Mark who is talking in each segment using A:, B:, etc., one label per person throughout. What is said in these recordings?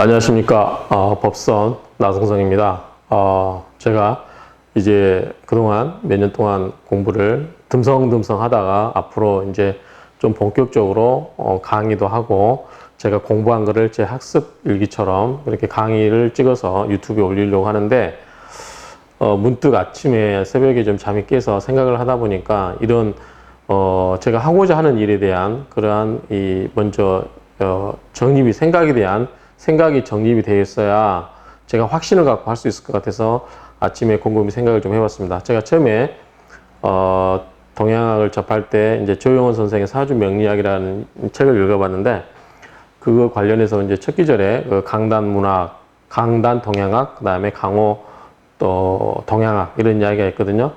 A: 안녕하십니까. 어, 법선 나성성입니다. 어, 제가 이제 그동안 몇 년 동안 공부를 듬성듬성 하다가 앞으로 이제 좀 본격적으로 어, 강의도 하고 제가 공부한 거를 제 학습 일기처럼 이렇게 강의를 찍어서 유튜브에 올리려고 하는데 어, 문득 아침에 새벽에 좀 잠이 깨서 생각을 하다 보니까 이런 어, 제가 하고자 하는 일에 대한 그러한 이 먼저 어, 정립이 생각에 대한 생각이 정립이 되어 있어야 제가 확신을 갖고 할 수 있을 것 같아서 아침에 곰곰이 생각을 좀 해봤습니다. 제가 처음에 어, 동양학을 접할 때 이제 조용원 선생의 사주 명리학이라는 책을 읽어봤는데 그거 관련해서 이제 첫 기절에 그 강단 문학, 강단 동양학, 그 다음에 강호 또 동양학 이런 이야기가 있거든요.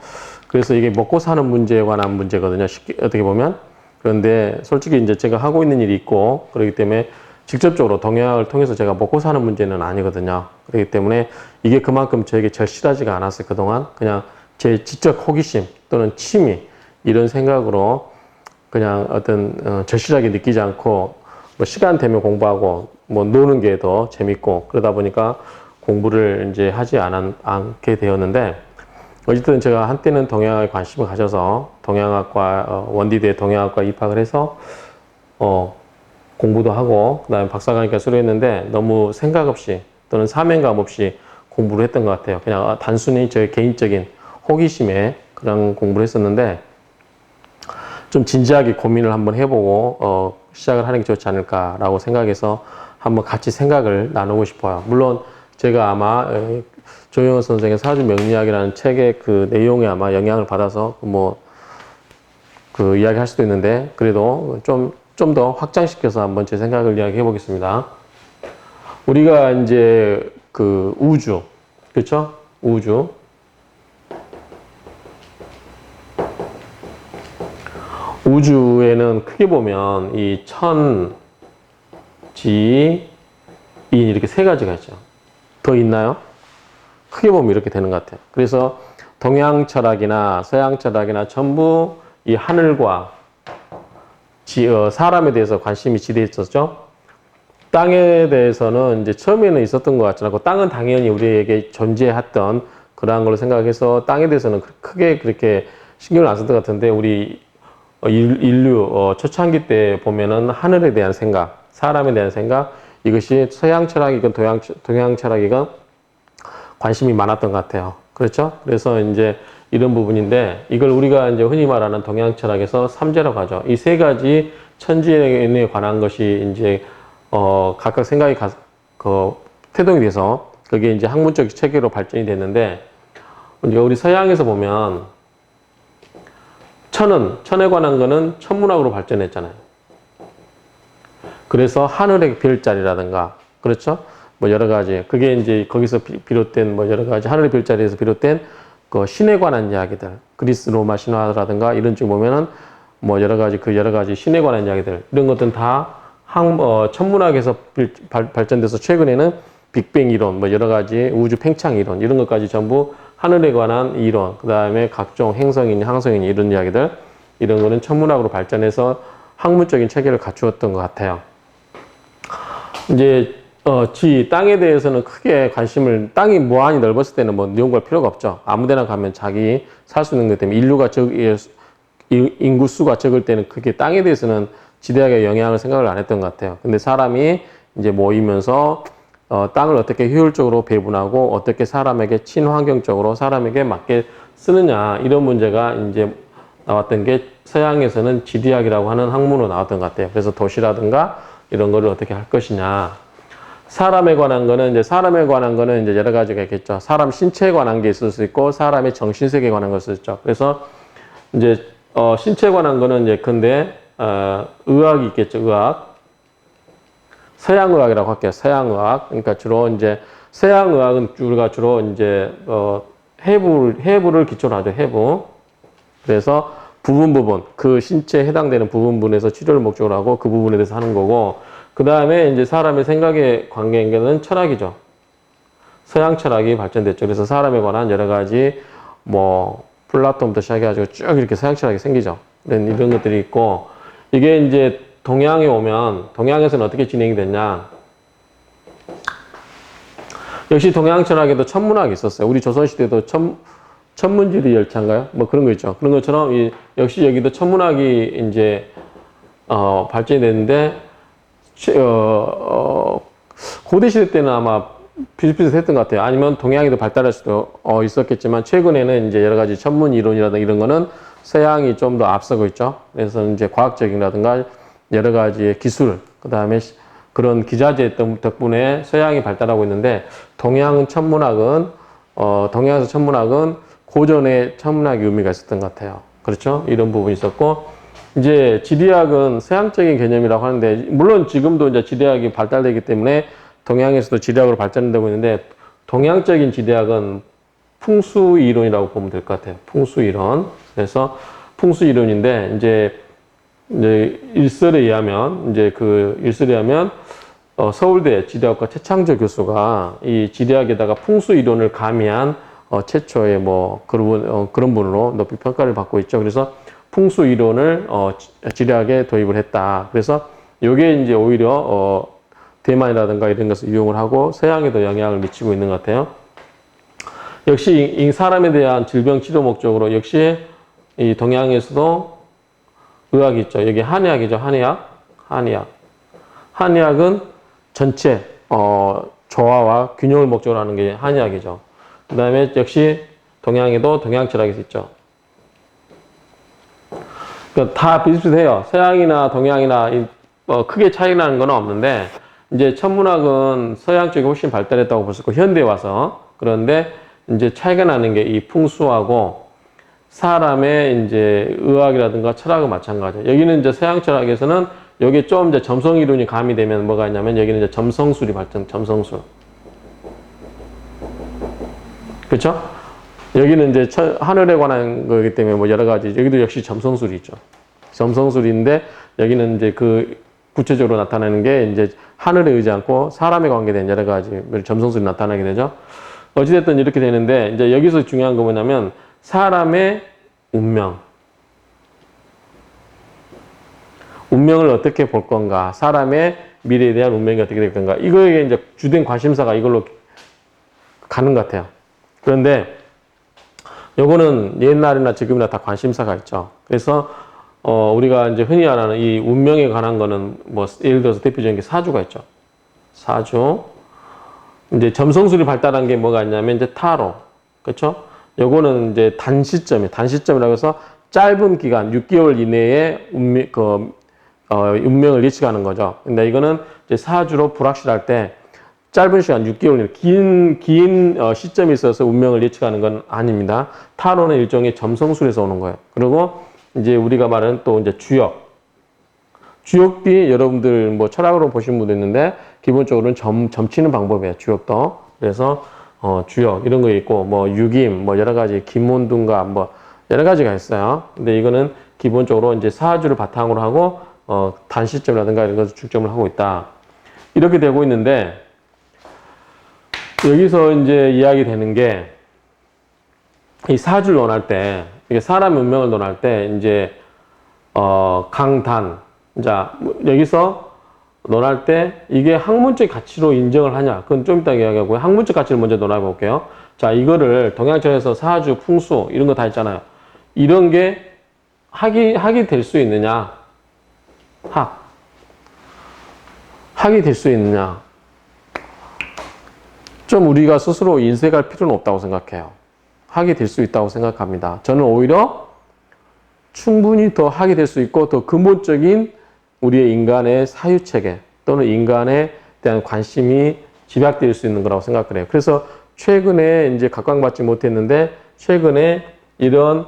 A: 그래서 이게 먹고 사는 문제에 관한 문제거든요. 쉽게 어떻게 보면 그런데 솔직히 이제 제가 하고 있는 일이 있고 그렇기 때문에 직접적으로 동양학을 통해서 제가 먹고 사는 문제는 아니거든요. 그렇기 때문에 이게 그만큼 저에게 절실하지가 않았어요. 그동안 그냥 제 지적 호기심 또는 취미 이런 생각으로 그냥 어떤 어, 절실하게 느끼지 않고 뭐 시간 되면 공부하고 뭐 노는 게 더 재밌고 그러다 보니까 공부를 이제 하지 않, 않게 되었는데 어쨌든 제가 한때는 동양학에 관심을 가져서 동양학과 어, 원디대 동양학과 입학을 해서 어, 공부도 하고 그다음에 박사 과니까 수료했는데 너무 생각 없이 또는 사명감 없이 공부를 했던 것 같아요. 그냥 단순히 제 개인적인 호기심에 그런 공부를 했었는데 좀 진지하게 고민을 한번 해보고 어, 시작을 하는 게 좋지 않을까라고 생각해서 한번 같이 생각을 나누고 싶어요. 물론 제가 아마 조영호 선생의 사주 명리학이라는 책의 그 내용에 아마 영향을 받아서 뭐 그 이야기 할 수도 있는데 그래도 좀 좀 더 확장시켜서 한번 제 생각을 이야기해 보겠습니다. 우리가 이제 그 우주, 그렇죠? 우주. 우주에는 크게 보면 이 천, 지, 인 이렇게 세 가지가 있죠. 더 있나요? 크게 보면 이렇게 되는 것 같아요. 그래서 동양 철학이나 서양 철학이나 전부 이 하늘과 지, 어, 사람에 대해서 관심이 지대 있었죠. 땅에 대해서는 이제 처음에는 있었던 것 같지 않고 땅은 당연히 우리에게 존재했던 그러한 걸로 생각해서 땅에 대해서는 크게 그렇게 신경을 안 썼던 것 같은데 우리 어, 인류 어, 초창기 때 보면은 하늘에 대한 생각, 사람에 대한 생각 이것이 서양 철학이건 동양, 동양 철학이건 관심이 많았던 것 같아요. 그렇죠? 그래서 이제 이런 부분인데 이걸 우리가 이제 흔히 말하는 동양 철학에서 삼재라고 하죠. 이 세 가지 천지에 관한 것이 이제 어 각각 생각이 가, 그 태동이 돼서 그게 이제 학문적 체계로 발전이 됐는데 이제 우리 서양에서 보면 천은 천에 관한 거는 천문학으로 발전했잖아요. 그래서 하늘의 별자리라든가 그렇죠? 뭐 여러 가지 그게 이제 거기서 비롯된 뭐 여러 가지 하늘의 별자리에서 비롯된 그 신에 관한 이야기들 그리스 로마 신화라든가 이런 쪽 보면은 뭐 여러 가지 그 여러 가지 신에 관한 이야기들 이런 것들은 다 항, 어, 천문학에서 발, 발전돼서 최근에는 빅뱅 이론 뭐 여러 가지 우주 팽창 이론 이런 것까지 전부 하늘에 관한 이론 그 다음에 각종 행성이니 항성이니 이런 이야기들 이런 거는 천문학으로 발전해서 학문적인 체계를 갖추었던 것 같아요. 이제 어, 지 땅에 대해서는 크게 관심을 땅이 무한히 넓었을 때는 뭐 연구할 필요가 없죠. 아무 데나 가면 자기 살 수 있는 것 때문에 인류가 적 인구 수가 적을 때는 그게 땅에 대해서는 지대하게 영향을 생각을 안 했던 것 같아요. 근데 사람이 이제 모이면서 어, 땅을 어떻게 효율적으로 배분하고 어떻게 사람에게 친환경적으로 사람에게 맞게 쓰느냐 이런 문제가 이제 나왔던 게 서양에서는 지리학이라고 하는 학문으로 나왔던 것 같아요. 그래서 도시라든가 이런 거를 어떻게 할 것이냐. 사람에 관한 거는 이제 사람에 관한 거는 이제 여러 가지가 있겠죠. 사람 신체에 관한 게 있을 수 있고 사람의 정신 세계에 관한 것을 있죠. 그래서 이제 어, 신체에 관한 거는 이제 근데 어, 의학이 있겠죠. 의학. 서양 의학이라고 할게요. 서양 의학. 그러니까 주로 이제 서양 의학은 우리가 주로 이제 어, 해부 해부를 기초로 하죠. 해부. 그래서 부분 부분 그 신체에 해당되는 부분 부분에서 치료를 목적으로 하고 그 부분에 대해서 하는 거고 그 다음에 이제 사람의 생각에 관계인 게는 철학이죠. 서양 철학이 발전됐죠. 그래서 사람에 관한 여러 가지 뭐 플라톤부터 시작해가지고 쭉 이렇게 서양 철학이 생기죠. 이런, 이런 것들이 있고 이게 이제 동양에 오면 동양에서는 어떻게 진행이 됐냐? 역시 동양 철학에도 천문학이 있었어요. 우리 조선시대도 천, 천문지리 열차인가요? 뭐 그런 거 있죠. 그런 것처럼 이, 역시 여기도 천문학이 이제 어, 발전이 됐는데 최- 어, 어, 고대 시대 때는 아마 비슷비슷했던 것 같아요. 아니면 동양에도 발달할 수도 어, 있었겠지만 최근에는 이제 여러 가지 천문 이론이라든가 이런 거는 서양이 좀 더 앞서고 있죠. 그래서 이제 과학적이라든가 여러 가지의 기술, 그 다음에 그런 기자재 덕- 덕분에 서양이 발달하고 있는데 동양 천문학은 어, 동양에서 천문학은 고전의 천문학의 의미가 있었던 것 같아요. 그렇죠? 이런 부분이 있었고 이제 지리학은 서양적인 개념이라고 하는데 물론 지금도 이제 지리학이 발달되기 때문에 동양에서도 지리학으로 발전되고 있는데 동양적인 지리학은 풍수 이론이라고 보면 될 것 같아요. 풍수 이론. 그래서 풍수 이론인데 이제 이제 일설에 의하면 이제 그 일설에 의하면 어, 서울대 지리학과 최창조 교수가 이 지리학에다가 풍수 이론을 가미한 어, 최초의 뭐 그런 분- 어, 그런 분으로 높이 평가를 받고 있죠. 그래서 풍수 이론을 어, 지- 지리학에 도입을 했다. 그래서 이게 이제 오히려 어, 대만이라든가 이런 것을 이용을 하고 서양에도 영향을 미치고 있는 것 같아요. 역시 이- 이 사람에 대한 질병 치료 목적으로 역시 이 동양에서도 의학이 있죠. 여기 한의학이죠. 한의학. 한의학. 한의학은 전체 어, 조화와 균형을 목적으로 하는 게 한의학이죠. 그 다음에 역시 동양에도 동양 철학이 있죠. 그러니까 다 비슷비슷해요. 서양이나 동양이나 이, 어, 크게 차이 나는 건 없는데 이제 천문학은 서양 쪽이 훨씬 발달했다고 볼 수 있고 현대에 와서 그런데 이제 차이가 나는 게 이 풍수하고 사람의 이제 의학이라든가 철학은 마찬가지예요. 여기는 이제 서양 철학에서는 여기 좀 이제 점성 이론이 가미되면 뭐가 있냐면 여기는 이제 점성술이 발전, 점성술. 그렇죠? 여기는 이제 처- 하늘에 관한 거기 때문에 뭐 여러 가지 여기도 역시 점성술이 있죠. 점성술인데 여기는 이제 그 구체적으로 나타나는 게 이제 하늘에 의지 않고 사람에 관계된 여러 가지 점성술이 나타나게 되죠. 어찌됐든 이렇게 되는데 이제 여기서 중요한 거 뭐냐면 사람의 운명. 운명을 어떻게 볼 건가? 사람의 미래에 대한 운명이 어떻게 될 건가? 이거에 이제 주된 관심사가 이걸로 가는 것 같아요. 그런데 요거는 옛날이나 지금이나 다 관심사가 있죠. 그래서 어, 우리가 이제 흔히 말하는 이 운명에 관한 거는 뭐 예를 들어서 대표적인 게 사주가 있죠. 사주. 이제 점성술이 발달한 게 뭐가 있냐면 이제 타로. 그렇죠? 요거는 이제 단시점이 단시점이라고 해서 짧은 기간 6개월 이내에 운명 그 어, 운명을 예측하는 거죠. 근데 이거는 이제 사주로 불확실할 때 짧은 시간 6개월 긴, 긴 어, 시점이 있어서 운명을 예측하는 건 아닙니다. 타로는 일종의 점성술에서 오는 거예요. 그리고 이제 우리가 말하는 또 이제 주역. 주역비 여러분들 뭐 철학으로 보신 분도 있는데 기본적으로는 점, 점치는 방법이에요. 주역도. 그래서 어, 주역 이런 거 있고 뭐 유김 뭐 여러 가지 김몬둔가 뭐 여러 가지가 있어요. 근데 이거는 기본적으로 이제 사주를 바탕으로 하고 어, 단시점이라든가 이런 것을 중점을 하고 있다. 이렇게 되고 있는데 여기서 이제 이야기 되는 게 이 사주를 논할 때 이게 사람 운명을 논할 때 이제 어 강단 자 여기서 논할 때 이게 학문적 가치로 인정을 하냐? 그건 좀 이따 이야기하고요. 학문적 가치를 먼저 논해 볼게요. 자 이거를 동양철에서 사주 풍수 이런 거 다 있잖아요. 이런 게 학이 학이 될 수 있느냐? 학. 학이 될 수 있느냐 좀 우리가 스스로 인색할 필요는 없다고 생각해요. 하게 될 수 있다고 생각합니다. 저는 오히려 충분히 더 하게 될 수 있고 더 근본적인 우리의 인간의 사유 체계 또는 인간에 대한 관심이 집약될 수 있는 거라고 생각을 해요. 그래서 최근에 이제 각광받지 못했는데 최근에 이런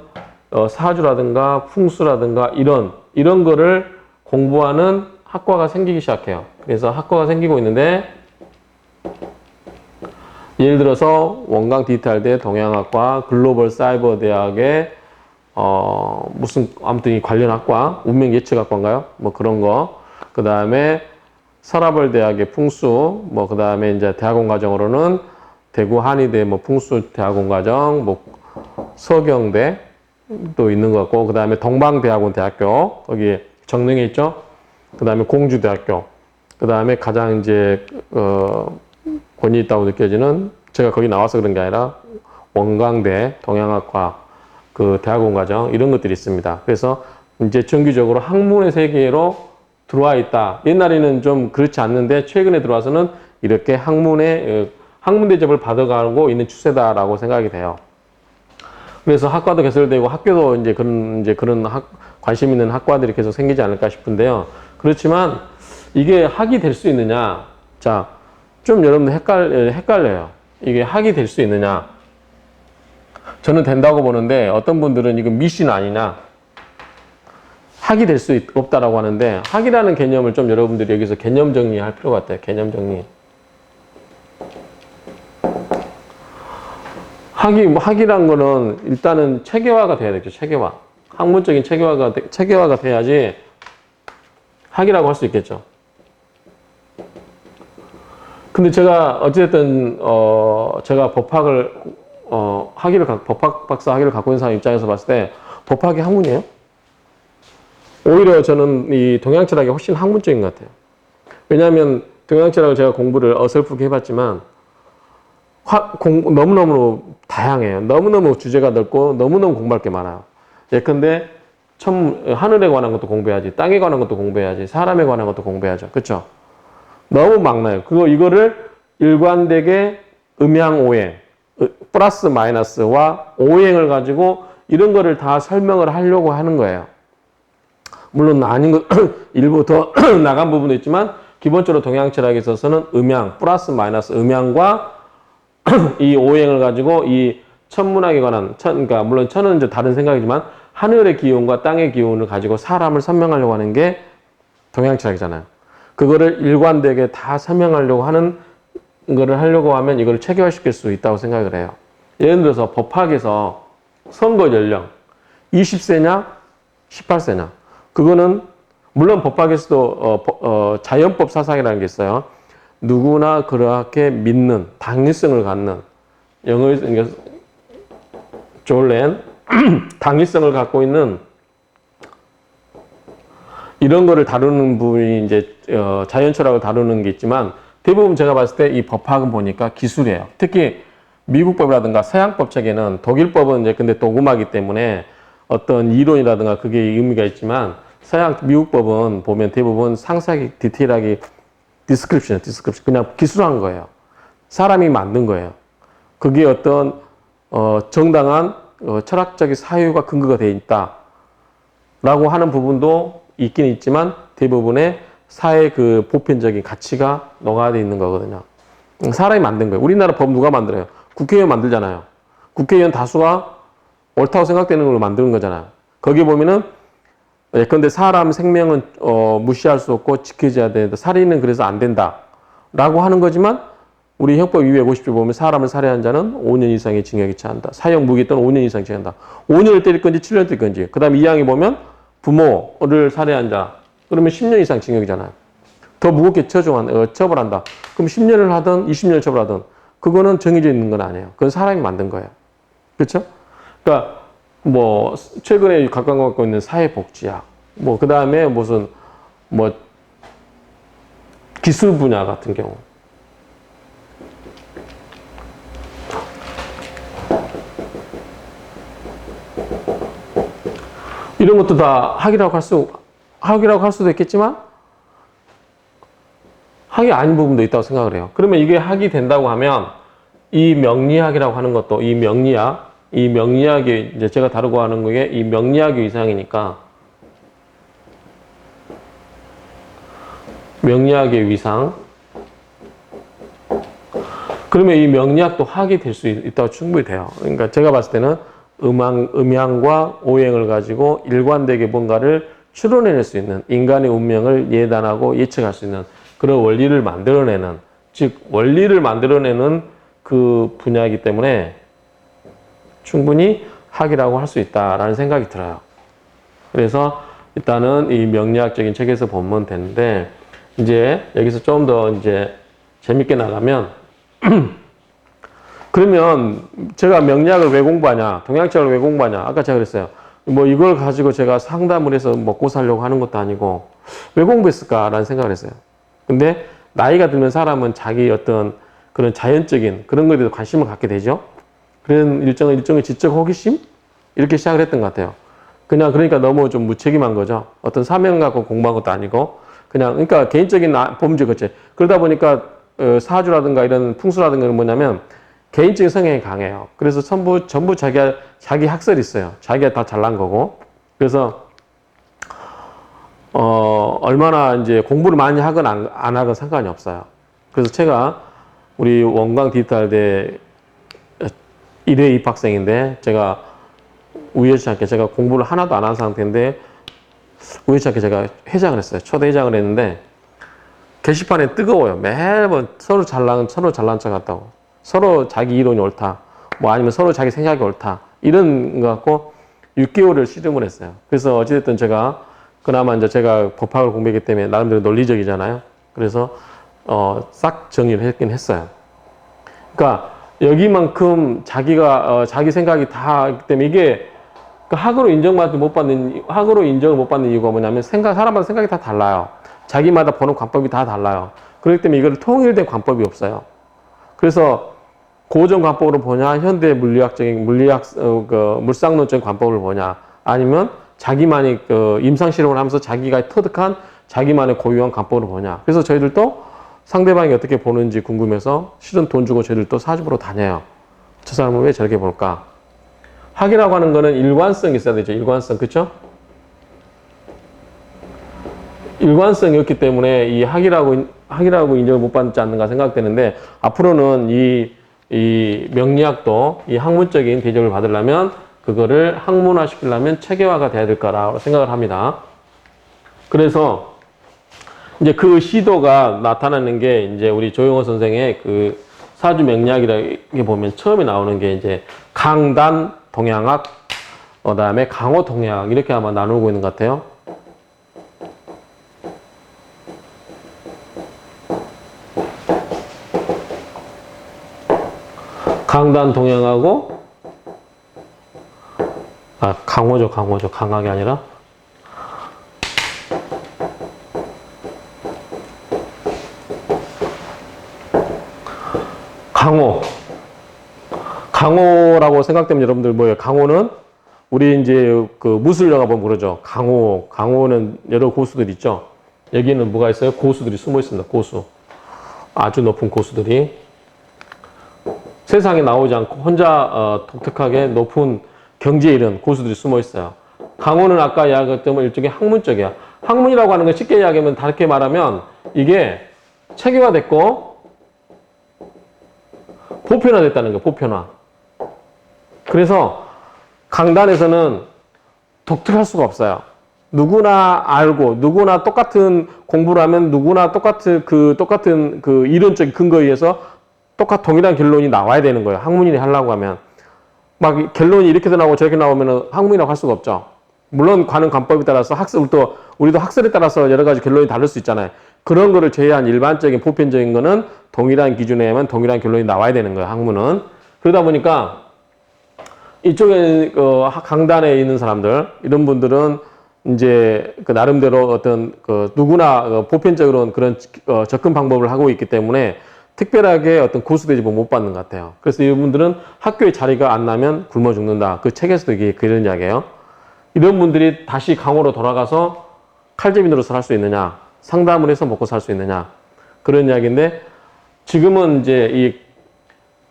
A: 어, 사주라든가 풍수라든가 이런 이런 거를 공부하는 학과가 생기기 시작해요. 그래서 학과가 생기고 있는데 예를 들어서 원광 디지털대 동양학과 글로벌 사이버 대학의 어 무슨 아무튼 이 관련 학과 운명 예측학과인가요? 뭐 그런 거. 그 다음에 서라벌 대학의 풍수. 뭐 그 다음에 이제 대학원 과정으로는 대구 한의대 뭐 풍수 대학원 과정, 뭐 서경대 또 있는 것 같고 그 다음에 동방대학원 대학교 거기 정릉에 있죠. 그 다음에 공주대학교. 그 다음에 가장 이제 어 권위 있다고 느껴지는 제가 거기 나와서 그런 게 아니라 원광대 동양학과 그 대학원 과정 이런 것들이 있습니다. 그래서 이제 정기적으로 학문의 세계로 들어와 있다. 옛날에는 좀 그렇지 않는데 최근에 들어와서는 이렇게 학문의 어, 학문 대접을 받아가고 있는 추세다라고 생각이 돼요. 그래서 학과도 개설되고 학교도 이제 그런 이제 그런 학, 관심 있는 학과들이 계속 생기지 않을까 싶은데요. 그렇지만 이게 학이 될 수 있느냐? 자, 좀 여러분들 헷갈 헷갈려요. 이게 학이 될 수 있느냐? 저는 된다고 보는데 어떤 분들은 이거 미신 아니냐? 학이 될 수 없다라고 하는데 학이라는 개념을 좀 여러분들이 여기서 개념 정리할 필요가 같아요. 개념 정리. 학이 뭐 학이란 거는 일단은 체계화가 돼야 되죠. 체계화. 학문적인 체계화가 돼- 체계화가 돼야지 학이라고 할 수 있겠죠. 근데 제가 어찌됐든 어 제가 법학을 어 학위를 가- 법학 박사 학위를 갖고 있는 사람 입장에서 봤을 때 법학이 학문이에요? 오히려 저는 이 동양 철학이 훨씬 학문적인 것 같아요. 왜냐하면 동양 철학을 제가 공부를 어설프게 해봤지만 화, 공, 너무너무 다양해요. 너무너무 주제가 넓고 너무너무 공부할 게 많아요. 예컨대 천, 하늘에 관한 것도 공부해야지, 땅에 관한 것도 공부해야지, 사람에 관한 것도 공부해야죠. 그렇죠? 너무 많나요. 그거 이거를 일관되게 음양 오행, 으, 플러스 마이너스와 오행을 가지고 이런 거를 다 설명을 하려고 하는 거예요. 물론 아닌 것 일부 더 나간 부분도 있지만 기본적으로 동양 철학에 있어서는 음양 플러스 마이너스 음양과 이 오행을 가지고 이 천문학에 관한 천 그러니까 물론 천은 이제 다른 생각이지만 하늘의 기운과 땅의 기운을 가지고 사람을 설명하려고 하는 게 동양 철학이잖아요. 그거를 일관되게 다 설명하려고 하는 거를 하려고 하면 이걸 체계화시킬 수 있다고 생각을 해요. 예를 들어서 법학에서 선거 연령 20세냐 18세냐 그거는 물론 법학에서도 어, 법- 어, 자연법 사상이라는 게 있어요. 누구나 그렇게 믿는 당위성을 갖는 영어에서 졸렌 당위성을 갖고 있는 이런 거를 다루는 부분이 이제 어, 자연 철학을 다루는 게 있지만 대부분 제가 봤을 때 이 법학은 보니까 기술이에요. 특히 미국법이라든가 서양법 책에는 독일법은 이제 근데 도구마기 때문에 어떤 이론이라든가 그게 의미가 있지만 서양 미국법은 보면 대부분 상세하게 디테일하게 디스크립션, 디스크립션 그냥 기술한 거예요. 사람이 만든 거예요. 그게 어떤 어, 정당한 어, 철학적인 사유가 근거가 되어 있다라고 하는 부분도 있긴 있지만 대부분의 사회 그 보편적인 가치가 녹아져 있는 거거든요. 음, 사람이 만든 거예요. 우리나라 법 누가 만들어요? 국회의원 만들잖아요. 국회의원 다수가 옳다고 생각되는 걸로 만드는 거잖아요. 거기 보면은 예컨대 사람 생명은 어, 무시할 수 없고 지켜져야 된다. 살인은 그래서 안 된다 라고 하는 거지만 우리 형법 250조 보면 사람을 살해한 자는 5년 이상의 징역이 처한다. 사형 무기 또는 5년 이상 징역한다. 5년을 때릴 건지 7년 때릴 건지. 그 다음 이 항에 보면 부모를 살해한 자 그러면 10년 이상 징역이잖아요. 더 무겁게 처벌한, 어, 처벌한다. 그럼 10년을 하든 20년을 처벌하든 그거는 정해져 있는 건 아니에요. 그건 사람이 만든 거예요. 그렇죠? 그러니까 뭐 최근에 각광받고 있는 사회복지학, 뭐 그 다음에 무슨 뭐 기술 분야 같은 경우. 이런 것도 다 학이라고 할 수, 학이라고 할 수도 있겠지만 학이 아닌 부분도 있다고 생각을 해요. 그러면 이게 학이 된다고 하면 이 명리학이라고 하는 것도 이 명리학, 이 명리학이 이제 제가 다루고 하는 게 이 명리학의 위상이니까 명리학의 위상. 그러면 이 명리학도 학이 될 수 있다고 충분히 돼요. 그러니까 제가 봤을 때는 음양, 음양과 오행을 가지고 일관되게 뭔가를 추론해낼 수 있는 인간의 운명을 예단하고 예측할 수 있는 그런 원리를 만들어내는 즉 원리를 만들어내는 그 분야이기 때문에 충분히 학이라고 할 수 있다라는 생각이 들어요. 그래서 일단은 이 명리학적인 책에서 보면 되는데 이제 여기서 좀 더 이제 재밌게 나가면 그러면 제가 명리학을 왜 공부하냐, 동양책을 왜 공부하냐, 아까 제가 그랬어요. 뭐 이걸 가지고 제가 상담을 해서 먹고 살려고 하는 것도 아니고 왜 공부했을까라는 생각을 했어요. 근데 나이가 들면 사람은 자기 어떤 그런 자연적인 그런 것에 대해서 관심을 갖게 되죠. 그런 일정의 일종의 지적 호기심 이렇게 시작을 했던 것 같아요. 그냥 그러니까 너무 좀 무책임한 거죠. 어떤 사명 갖고 공부한 것도 아니고 그냥 그러니까 개인적인 나- 범죄 그치 그러다 보니까 어, 사주라든가 이런 풍수라든가 는 뭐냐면 개인적인 성향이 강해요. 그래서 전부 전부 자기 자기 학설이 있어요. 자기가 다 잘난 거고 그래서 어 얼마나 이제 공부를 많이 하건 안, 안 하건 상관이 없어요. 그래서 제가 우리 원광 디지털대 1회 입학생인데 제가 우연치 않게 제가 공부를 하나도 안 한 상태인데 우연치 않게 제가 회장을 했어요. 초대 회장을 했는데 게시판에 뜨거워요. 매번 서로 잘난 서로 잘난 척 같다고. 서로 자기 이론이 옳다. 뭐 아니면 서로 자기 생각이 옳다. 이런 거 갖고 6개월을 씨름을 했어요. 그래서 어찌됐든 제가 그나마 이제 제가 법학을 공부했기 때문에 나름대로 논리적이잖아요. 그래서 어, 싹 정리를 했긴 했어요. 그러니까 여기만큼 자기가 어, 자기 생각이 다 때문에 이게 그 학으로 인정받지 못 받는 학으로 인정을 못 받는 이유가 뭐냐면 생각 사람마다 생각이 다 달라요. 자기마다 보는 관법이 다 달라요. 그렇기 때문에 이걸 통일된 관법이 없어요. 그래서 고전 관법으로 보냐, 현대 물리학적인 물리학 어, 그 물상론적인 관법을 보냐, 아니면 자기만이 그 임상 실험을 하면서 자기가 터득한 자기만의 고유한 관법을 보냐. 그래서 저희들도 상대방이 어떻게 보는지 궁금해서 실은 돈 주고 저희들도 사주보러 다녀요. 저 사람은 왜 저렇게 볼까? 학이라고 하는 거는 일관성이 있어야 되죠. 일관성. 그쵸? 일관성이 없기 때문에 이 학이라고, 학이라고 인정을 못 받지 않는가 생각되는데 앞으로는 이, 이 명리학도 이 학문적인 대접을 받으려면 그거를 학문화 시키려면 체계화가 돼야 될 거라고 생각을 합니다. 그래서 이제 그 시도가 나타나는 게 이제 우리 조영호 선생의 그 사주 명리학이라게 보면 처음에 나오는 게 이제 강단 동양학, 그 다음에 강호 동양학 이렇게 아마 나누고 있는 것 같아요. 강단 동양하고 아 강호죠 강호죠 강학이 아니라 강호. 강호라고 생각되면 여러분들 뭐예요? 강호는 우리 이제 그 무술 영화 보면 그러죠. 강호. 강호는 여러 고수들 있죠. 여기는 뭐가 있어요? 고수들이 숨어 있습니다. 고수. 아주 높은 고수들이 세상에 나오지 않고 혼자 어, 독특하게 높은 경지에 이른 고수들이 숨어 있어요. 강호는 아까 이야기했던 일종의 학문적이야. 학문이라고 하는 건 쉽게 이야기하면 다르게 말하면 이게 체계화됐고 보편화됐다는 거예요. 보편화. 그래서 강단에서는 독특할 수가 없어요. 누구나 알고 누구나 똑같은 공부를 하면 누구나 똑같은 그 똑같은 그 이론적인 근거에 의해서 똑같 동일한 결론이 나와야 되는 거예요. 학문이 하려고 하면 막 결론이 이렇게도 나오고 저렇게 나오면 학문이라고 할 수가 없죠. 물론 가는 관법에 따라서 학습 또 우리도 학설에 따라서 여러 가지 결론이 다를 수 있잖아요. 그런 거를 제외한 일반적인 보편적인 거는 동일한 기준에만 동일한 결론이 나와야 되는 거예요. 학문은 그러다 보니까 이쪽에 어, 강단에 있는 사람들 이런 분들은 이제 그 나름대로 어떤 그 누구나 어, 보편적으로는 그런 어, 접근 방법을 하고 있기 때문에 특별하게 어떤 고수 대접을 못 받는 것 같아요. 그래서 이분들은 학교에 자리가 안 나면 굶어 죽는다. 그 책에서도 이게 그런 이야기예요. 이런 분들이 다시 강호로 돌아가서 칼제비노릇을 할수 있느냐, 상담을 해서 먹고 살 수 있느냐 그런 이야기인데 지금은 이제 이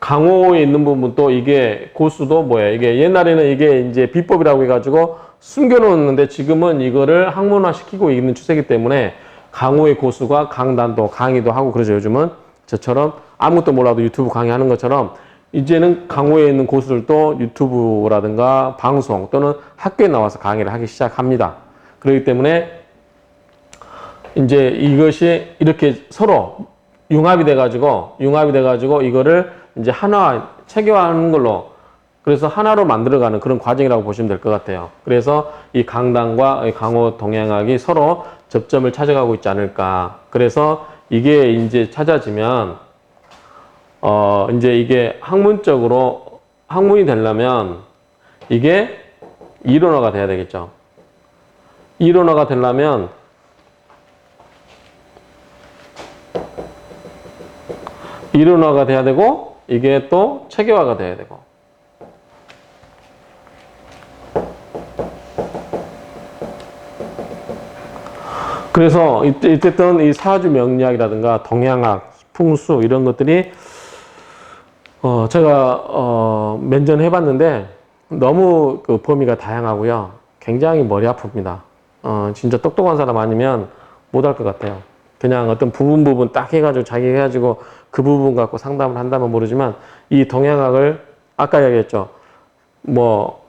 A: 강호에 있는 부분도 이게 고수도 뭐야 이게 옛날에는 이게 이제 비법이라고 해가지고 숨겨놓았는데 지금은 이거를 학문화 시키고 있는 추세이기 때문에 강호의 고수가 강단도 강의도 하고 그러죠 요즘은 저처럼 아무것도 몰라도 유튜브 강의하는 것처럼 이제는 강호에 있는 고수들도 유튜브라든가 방송 또는 학교에 나와서 강의를 하기 시작합니다. 그렇기 때문에 이제 이것이 이렇게 서로 융합이 돼가지고 융합이 돼가지고 이거를 이제 하나 체계화하는 걸로 그래서 하나로 만들어가는 그런 과정이라고 보시면 될 것 같아요. 그래서 이 강단과 이 강호 동양학이 서로 접점을 찾아가고 있지 않을까. 그래서 이게 이제 찾아지면 어 이제 이게 학문적으로 학문이 되려면 이게 이론화가 돼야 되겠죠. 이론화가 되려면 이론화가 돼야 되고 이게 또 체계화가 돼야 되고 그래서 이때- 이때든 이 사주 명리학이라든가 동양학, 풍수 이런 것들이 어 제가 어 면전 해 봤는데 너무 그 범위가 다양하고요. 굉장히 머리 아픕니다. 어 진짜 똑똑한 사람 아니면 못할 것 같아요. 그냥 어떤 부분 부분 딱 해가지고 자기 해가지고 그 부분 갖고 상담을 한다면 모르지만 이 동양학을 아까 얘기했죠. 뭐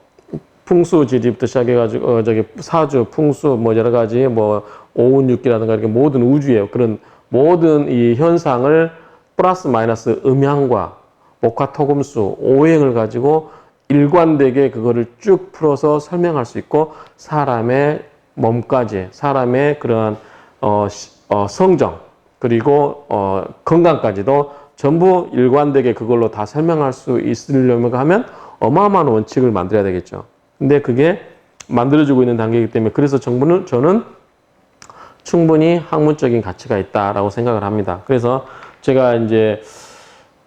A: 풍수 지리부터 시작해가지고 어, 저기 사주, 풍수 뭐 여러 가지 뭐 오운육기라든가 이렇게 모든 우주의 그런 모든 이 현상을 플러스 마이너스 음양과 목화토금수 오행을 가지고 일관되게 그거를 쭉 풀어서 설명할 수 있고 사람의 몸까지 사람의 그러한 어, 시- 어, 성정 그리고 어, 건강까지도 전부 일관되게 그걸로 다 설명할 수 있으려면 하면 어마어마한 원칙을 만들어야 되겠죠. 근데 그게 만들어지고 있는 단계이기 때문에 그래서 정부는 저는 충분히 학문적인 가치가 있다라고 생각을 합니다. 그래서 제가 이제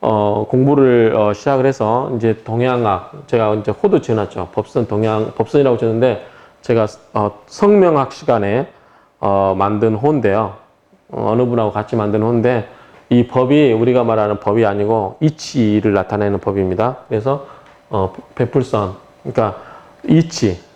A: 어, 공부를 어, 시작을 해서 이제 동양학 제가 이제 호도 지어놨죠. 법선 동양 법선이라고 지었는데 제가 어, 성명학 시간에 어, 만든 호인데요. 어, 어느 분하고 같이 만든 호인데 이 법이 우리가 말하는 법이 아니고 이치를 나타내는 법입니다. 그래서 어, 베풀선 그러니까 이치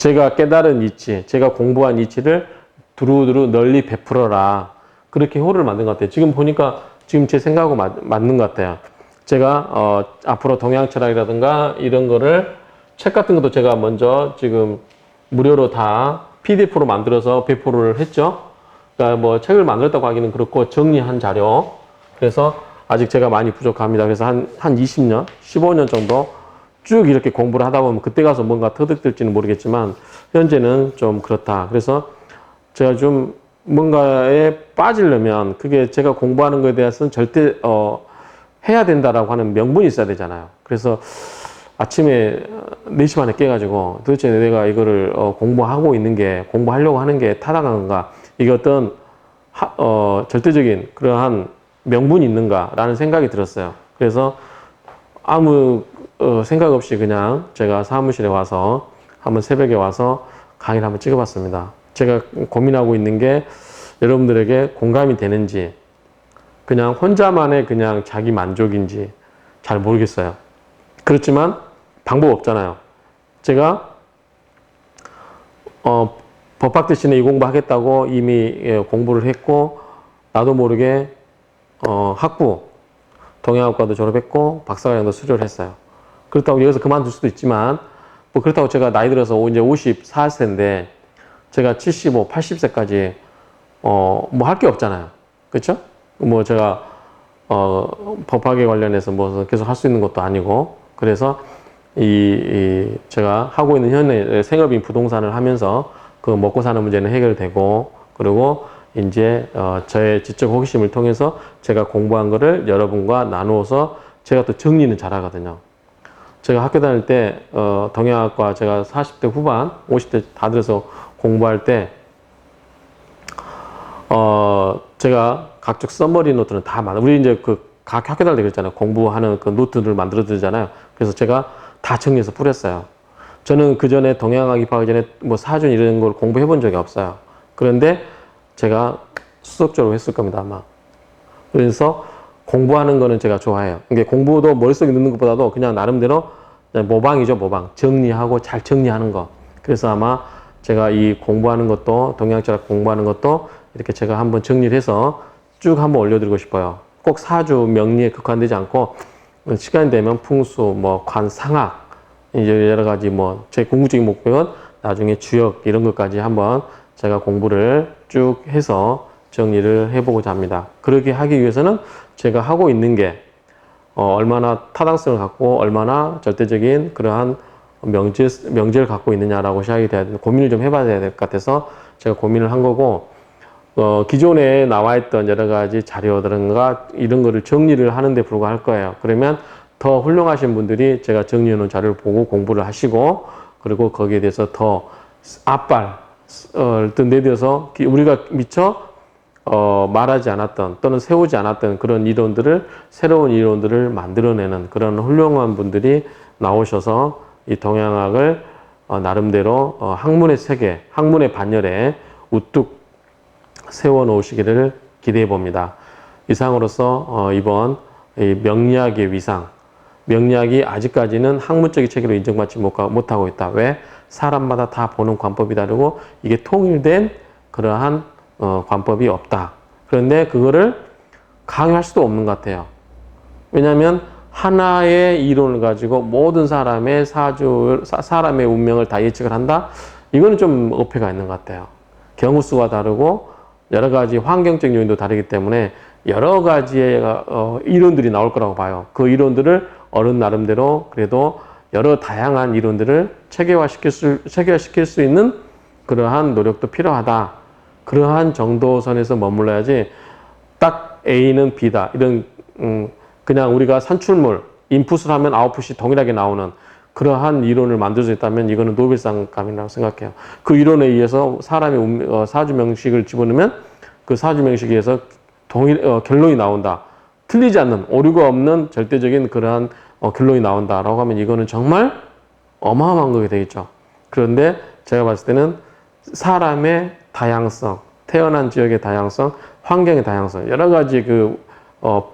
A: 제가 깨달은 이치, 제가 공부한 이치를 두루두루 널리 베풀어라. 그렇게 호를 만든 것 같아요. 지금 보니까 지금 제 생각하고 맞, 맞는 것 같아요. 제가 어, 앞으로 동양 철학이라든가 이런 거를 책 같은 것도 제가 먼저 지금 무료로 다 PDF로 만들어서 배포를 했죠. 그러니까 뭐 책을 만들었다고 하기는 그렇고 정리한 자료. 그래서 아직 제가 많이 부족합니다. 그래서 한, 한 20년, 15년 정도 쭉 이렇게 공부를 하다 보면 그때 가서 뭔가 터득될지는 모르겠지만 현재는 좀 그렇다. 그래서 제가 좀 뭔가에 빠지려면 그게 제가 공부하는 것에 대해서는 절대 어 해야 된다라고 하는 명분이 있어야 되잖아요. 그래서 아침에 4시 반에 깨가지고 도대체 내가 이거를 어 공부하고 있는 게 공부하려고 하는 게 타당한 건가? 이게 어떤 하, 어 절대적인 그러한 명분이 있는가라는 생각이 들었어요. 그래서 아무 어, 생각 없이 그냥 제가 사무실에 와서 한번 새벽에 와서 강의를 한번 찍어봤습니다. 제가 고민하고 있는 게 여러분들에게 공감이 되는지 그냥 혼자만의 그냥 자기 만족인지 잘 모르겠어요. 그렇지만 방법 없잖아요. 제가 어, 법학 대신에 이 공부 하겠다고 이미 예, 공부를 했고 나도 모르게 어, 학부 동양학과도 졸업했고 박사과정도 수료를 했어요. 그렇다고 여기서 그만둘 수도 있지만 뭐 그렇다고 제가 나이 들어서 이제 54세인데 제가 75, 80세까지 어 뭐 할 게 없잖아요. 그렇죠? 뭐 제가 어 법학에 관련해서 뭐 계속 할 수 있는 것도 아니고 그래서 이, 이 제가 하고 있는 현재 생업인 부동산을 하면서 그 먹고 사는 문제는 해결되고 그리고 이제 어 저의 지적 호기심을 통해서 제가 공부한 거를 여러분과 나누어서 제가 또 정리는 잘하거든요. 제가 학교 다닐 때, 어, 동양학과 제가 40대 후반, 50대 다 들어서 공부할 때, 어, 제가 각종 써머리 노트는 다 만들, 우리 이제 그 각 학교 다닐 때 그랬잖아요. 공부하는 그 노트를 만들어 드리잖아요. 그래서 제가 다 정리해서 뿌렸어요. 저는 그 전에 동양학 입학하기 전에 뭐 사준 이런 걸 공부해 본 적이 없어요. 그런데 제가 수석적으로 했을 겁니다, 아마. 그래서 공부하는 거는 제가 좋아해요. 이게 공부도 머릿속에 넣는 것보다도 그냥 나름대로 모방이죠, 모방. 정리하고 잘 정리하는 거. 그래서 아마 제가 이 공부하는 것도, 동양철학 공부하는 것도 이렇게 제가 한번 정리를 해서 쭉 한번 올려드리고 싶어요. 꼭 사주, 명리에 국한되지 않고 시간이 되면 풍수, 뭐 관, 상학, 이제 여러 가지 뭐제 궁극적인 목표는 나중에 주역 이런 것까지 한번 제가 공부를 쭉 해서 정리를 해보고자 합니다. 그렇게 하기 위해서는 제가 하고 있는 게 어, 얼마나 타당성을 갖고 얼마나 절대적인 그러한 명제, 명제를 갖고 있느냐라고 생각이 돼야 돼 고민을 좀 해봐야 될 것 같아서 제가 고민을 한 거고 어, 기존에 나와 있던 여러 가지 자료들과 이런 거를 정리를 하는데 불과할 거예요. 그러면 더 훌륭하신 분들이 제가 정리해 놓은 자료를 보고 공부를 하시고 그리고 거기에 대해서 더 앞발, 어, 내려서 우리가 미처 어, 말하지 않았던 또는 세우지 않았던 그런 이론들을 새로운 이론들을 만들어내는 그런 훌륭한 분들이 나오셔서 이 동양학을 어, 나름대로 어, 학문의 세계, 학문의 반열에 우뚝 세워 놓으시기를 기대해 봅니다. 이상으로서 어, 이번 이 명리학의 위상, 명리학이 아직까지는 학문적인 체계로 인정받지 못하- 못하고 있다. 왜? 사람마다 다 보는 관법이 다르고 이게 통일된 그러한 어, 관법이 없다. 그런데 그거를 강요할 수도 없는 것 같아요. 왜냐하면 하나의 이론을 가지고 모든 사람의 사주, 사- 사람의 운명을 다 예측을 한다? 이거는 좀 어폐가 있는 것 같아요. 경우 수가 다르고 여러 가지 환경적 요인도 다르기 때문에 여러 가지의 어, 이론들이 나올 거라고 봐요. 그 이론들을 어른 나름대로 그래도 여러 다양한 이론들을 체계화시킬 수, 체계화시킬 수 있는 그러한 노력도 필요하다. 그러한 정도 선에서 머물러야지 딱 A는 B다. 이런 음, 그냥 우리가 산출물 인풋을 하면 아웃풋이 동일하게 나오는 그러한 이론을 만들 수 있다면 이거는 노벨상 감이라고 생각해요. 그 이론에 의해서 사람의 운- 어, 사주 명식을 집어넣으면 그 사주 명식에 의해서 동일 어, 결론이 나온다. 틀리지 않는 오류가 없는 절대적인 그러한 어, 결론이 나온다라고 하면 이거는 정말 어마어마한 거게 되겠죠. 그런데 제가 봤을 때는 사람의 다양성, 태어난 지역의 다양성, 환경의 다양성, 여러 가지 그, 어,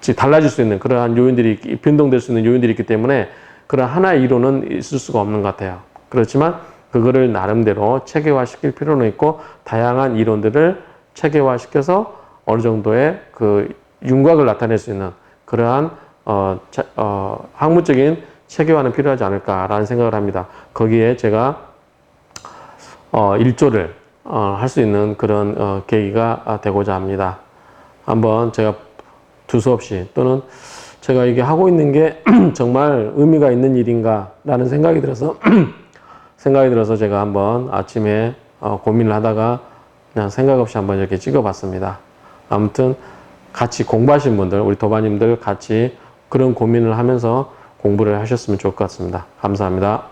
A: 지- 달라질 수 있는 그러한 요인들이, 있- 변동될 수 있는 요인들이 있기 때문에 그런 하나의 이론은 있을 수가 없는 것 같아요. 그렇지만 그거를 나름대로 체계화 시킬 필요는 있고 다양한 이론들을 체계화 시켜서 어느 정도의 그 윤곽을 나타낼 수 있는 그러한 어, 차- 어, 학문적인 체계화는 필요하지 않을까라는 생각을 합니다. 거기에 제가 어, 일조를 어, 할 수 있는 그런 어, 계기가 아, 되고자 합니다. 한번 제가 두서없이 또는 제가 이게 하고 있는 게 정말 의미가 있는 일인가라는 생각이 들어서 생각이 들어서 제가 한번 아침에 어, 고민을 하다가 그냥 생각 없이 한번 이렇게 찍어봤습니다. 아무튼 같이 공부하신 분들, 우리 도반님들 같이 그런 고민을 하면서 공부를 하셨으면 좋을 것 같습니다. 감사합니다.